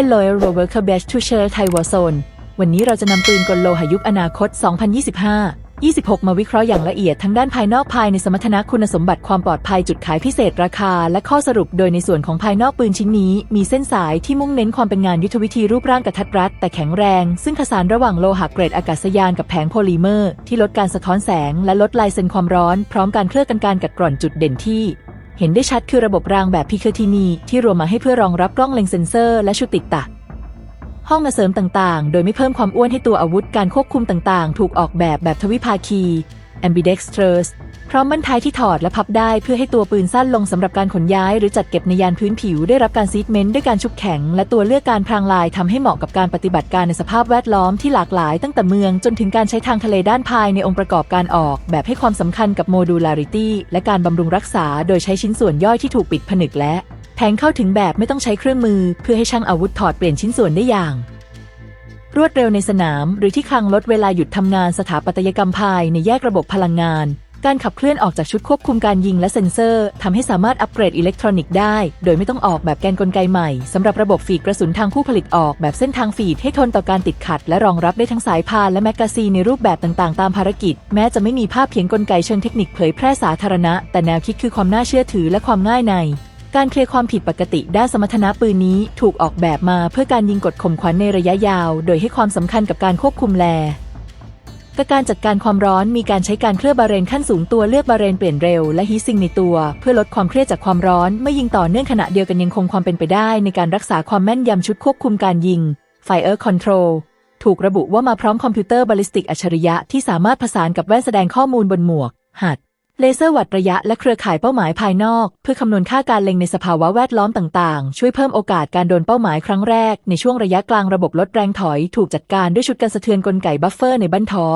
Hello Robert b e s t to share Thai War Zone วันนี้เราจะนำปืนกลโลหยุคอนาคต 2025 26 มาวิเคราะห์อย่างละเอียดทั้งด้านภายนอกภายในสมรรถนะคุณสมบัติความปลอดภัยจุดขายพิเศษราคา และข้อสรุปโดยในส่วนของภายนอกปืนชิ้นนี้ มีเส้นสายที่มุ่งเน้นความเป็นงานยุทธวิธีรูปร่างกระทัดรัด แต่แข็งแรง ซึ่งผสานระหว่างโลหะเกรดอากาศยานกับแผงโพลิเมอร์ ที่ลดการสะท้อนแสง และลดลายเซ็นความร้อน พร้อมการเคลือบกันการกัดกร่อนจุดเด่นที่ เห็นได้ชัดคือระบบรางแบบพิเคอร์ทินีที่รวมมาให้เพื่อรองรับกล้องเลนส์เซนเซอร์และชุดติดตะ ห้องเสริมต่างๆ โดยไม่เพิ่มความอ้วนให้ตัวอาวุธการควบคุมต่างๆ ถูกออกแบบแบบทวิภาคี ambidextrous พร้อมบั้นท้ายที่ถอดและพับได้เพื่อให้ตัวปืนสั้นลงสำหรับการขนย้าย หรือจัดเก็บในยานพื้นผิวได้รับการซีดเมนต์ด้วยการชุบแข็ง และตัวเลือกการพรางลายทำให้เหมาะกับการปฏิบัติการในสภาพแวดล้อมที่หลากหลายตั้งแต่เมืองจนถึงการใช้ทางทะเลด้านภายในองค์ประกอบการออก แบบให้ความสำคัญกับ modularity และการบำรุงรักษา โดยใช้ชิ้นส่วนย่อยที่ถูกปิดผนึกและแผงเข้าถึงแบบไม่ต้องใช้เครื่องมือ เพื่อให้ช่างอาวุธถอดเปลี่ยนชิ้นส่วนได้อย่างรวดเร็วในสนาม หรือที่คลังลดเวลาหยุดทำงานสถาปัตยกรรมภายในแยกระบบพลังงาน การขับเคลื่อนออกจากชุดควบคุมการยิงและเซ็นเซอร์ทำให้สามารถอัปเกรดอิเล็กทรอนิกส์ได้ โดยไม่ต้องออกแบบแกนกลไกใหม่สำหรับระบบฝีดกระสุนทางผู้ผลิตออกแบบเส้นทางฝีดให้ทนต่อการติดขัด และรองรับได้ทั้งสายพานและแมกกาซีนในรูปแบบต่างๆ ตามภารกิจ แม้จะไม่มีภาพเพียงกลไกเชิงเทคนิคเผยแพร่สาธารณะ แต่แนวคิดคือความน่าเชื่อถือและความง่ายในการเคลียร์ความผิดปกติด้านสมรรถนะปืนนี้ถูกออกแบบมาเพื่อการยิงกดข่มขวัญในระยะยาว โดยให้ความสำคัญกับการควบคุมแล กับการจัดการความร้อนมีการใช้การเคลือบบาเรนขั้นสูงตัวเลือกบาเรนเปลี่ยนเร็วและฮีซิงในตัว เพื่อลดความเครียดจากความร้อนเมื่อยิงต่อเนื่องขณะเดียวกันยังคงความเป็นไปได้ ในการรักษาความแม่นยำชุดควบคุมการยิง Fire Control ถูกระบุว่ามาพร้อมคอมพิวเตอร์บาลิสติกอัจฉริยะที่สามารถผสานกับแว่นแสดงข้อมูลบนหมวก หัด เลเซอร์วัดระยะและเครือข่ายเป้าหมายภายนอก เพื่อคำนวณค่าการเล็งในสภาวะแวดล้อมต่างๆ ช่วยเพิ่มโอกาสการโดนเป้าหมายครั้งแรก ในช่วงระยะกลางระบบลดแรงถอย ถูกจัดการด้วยชุดกันสะเทือนกลไกบัฟเฟอร์ในบั้นท้อ